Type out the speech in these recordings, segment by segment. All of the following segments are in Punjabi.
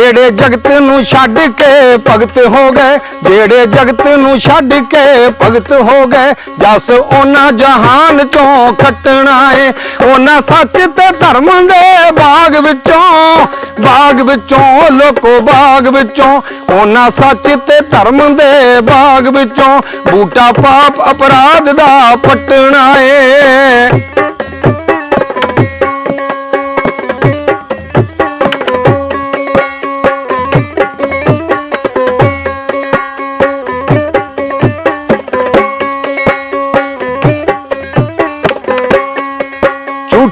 ਜਗਤ ਨੂੰ ਛੱਡ ਕੇ ਭਗਤ ਹੋ ਗਏ, ਜਿਹੜੇ ਜਗਤ ਨੂੰ ਛੱਡ ਕੇ ਭਗਤ ਹੋ ਗਏ, ਜਸ ਉਹਨਾਂ ਜਹਾਨ ਚੋਂ ਖੱਟਣਾ ਏ ਉਹਨਾਂ ਸੱਚ ਤੇ ਧਰਮ ਦੇ ਬਾਗ ਵਿੱਚੋਂ ਬਾਗ ਵਿੱਚੋਂ, ਲੋਕੋ ਬਾਗ ਵਿੱਚੋਂ, ਉਹਨਾਂ ਸੱਚ ਤੇ ਧਰਮ ਦੇ ਬਾਗ ਵਿੱਚੋਂ ਬੂਟਾ ਪਾਪ ਅਪਰਾਧ ਦਾ ਪਟਣਾ ਏ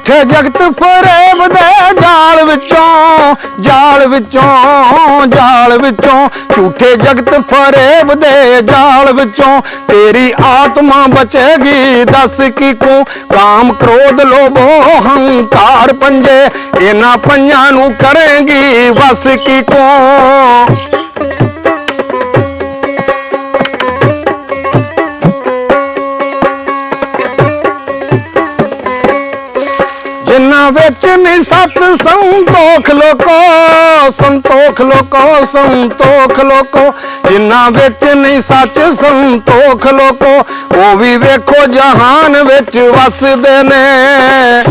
ਝੂਠੇ ਜਗਤ ਫਰੇਬ ਦੇ ਜਾਲ ਵਿੱਚੋਂ ਜਾਲ ਵਿੱਚੋਂ ਜਾਲ ਵਿੱਚੋਂ। ਝੂਠੇ ਜਗਤ ਫਰੇਬ ਦੇ ਜਾਲ ਵਿੱਚੋਂ। ਤੇਰੀ ਆਤਮਾ ਬਚੇਗੀ, ਦੱਸ ਕੀ ਕੋ? ਕਾਮ ਕ੍ਰੋਧ ਲੋਭੋ ਹੰਕਾਰ ਪੰਜੇ, ਇਹਨਾਂ ਪੰਜਾਂ ਨੂੰ ਕਰੇਗੀ, ਵਸ ਕੀ ਕੋ? ਜਿਨ੍ਹਾਂ ਵਿੱਚ ਨਹੀਂ ਸਤ ਸੰਤੋਖ ਲੋਕੋ ਸੰਤੋਖ ਲੋਕੋ ਸੰਤੋਖ ਲੋਕੋ। ਜਿਨ੍ਹਾਂ ਵਿੱਚ ਨਹੀਂ ਸੱਚ, ਸੰਤੋਖ ਲੋਕੋ। ਉਹ ਵੀ ਵੇਖੋ ਜਹਾਨ ਵਿੱਚ ਵਸਦੇ ਨੇ।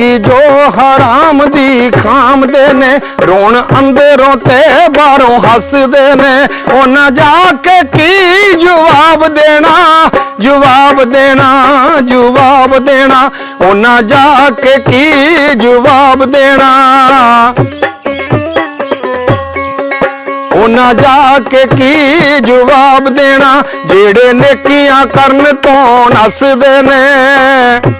ਠੱਗੀ ਜੋ ਹਰਾਮ ਦੀ ਖਾਮਦੇ ਨੇ, ਰੋਣ ਅੰਦਰੋਂ ਤੇ ਬਾਹਰੋਂ ਹੱਸਦੇ ਨੇ। ਉਹਨਾਂ ਜਾ ਕੇ ਕੀ ਜਵਾਬ ਦੇਣਾ ਜਵਾਬ ਦੇਣਾ ਜਵਾਬ ਦੇਣਾ। ਉਹਨਾਂ ਜਾ ਕੇ ਕੀ ਜਵਾਬ ਦੇਣਾ। ਉਹਨਾਂ ਜਾ ਕੇ ਕੀ ਜਵਾਬ ਦੇਣਾ, ਜਿਹੜੇ ਨੇਕੀਆਂ ਕਰਨ ਤੋਂ ਨੱਸਦੇ ਨੇ।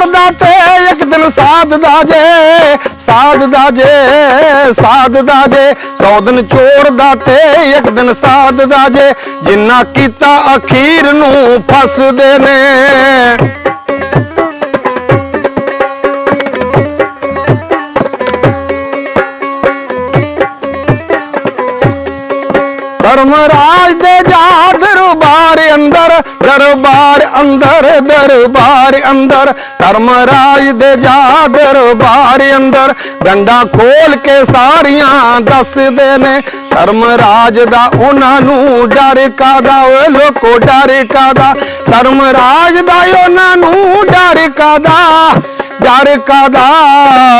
ਦਿਨ ਦਾ ਤੇ ਇੱਕ ਦਿਨ ਸਾਧ ਦਾ ਜੇ ਸਾਧ ਦਾ ਜੇ ਸਾਧ ਦਾ ਜੇ। ਸੌ ਦਿਨ ਚੋਰ ਦਾ ਤੇ ਇੱਕ ਦਿਨ ਸਾਧ ਦਾ ਜੇ। ਜਿੰਨਾ ਕੀਤਾ ਅਖੀਰ ਨੂੰ ਫਸਦੇ ਨੇ। ਧਰਮਰਾਜ ਦੇ ਜਾ ਦਰਬਾਰ ਅੰਦਰ ਦਰਬਾਰ ਅੰਦਰ, ਧਰਮਰਾਜ ਦੇ ਜਾ ਦਰਬਾਰ ਅੰਦਰ। ਗੰਡਾ ਖੋਲ ਕੇ ਸਾਰੀਆਂ ਦੱਸਦੇ ਨੇ, ਧਰਮਰਾਜ ਦਾ ਉਹਨਾਂ ਨੂੰ ਡਰ ਕਾਦਾ ਓਏ ਲੋਕੋ ਡਰ ਕਾਦਾ ਧਰਮਰਾਜ ਦਾ ਉਹਨਾਂ ਨੂੰ ਡਰ ਕਾਦਾ ਡਰ ਕਾਦਾ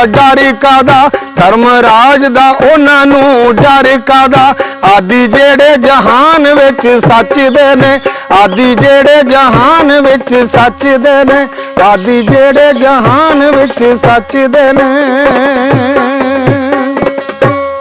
ਡਰ ਕਾਦਾ? ਧਰਮਰਾਜ ਦਾ ਉਹਨਾਂ ਨੂੰ ਡਰ ਕਾਦਾ? ਆਦੀ ਜਿਹੜੇ ਜਹਾਨ ਵਿੱਚ ਸੱਚ ਦੇ ਨੇ, ਆਦੀ ਜਿਹੜੇ ਜਹਾਨ ਵਿੱਚ ਸੱਚ ਦੇ ਨੇ, ਆਦੀ ਜਿਹੜੇ ਜਹਾਨ ਵਿੱਚ ਸੱਚ ਦੇ ਨੇ।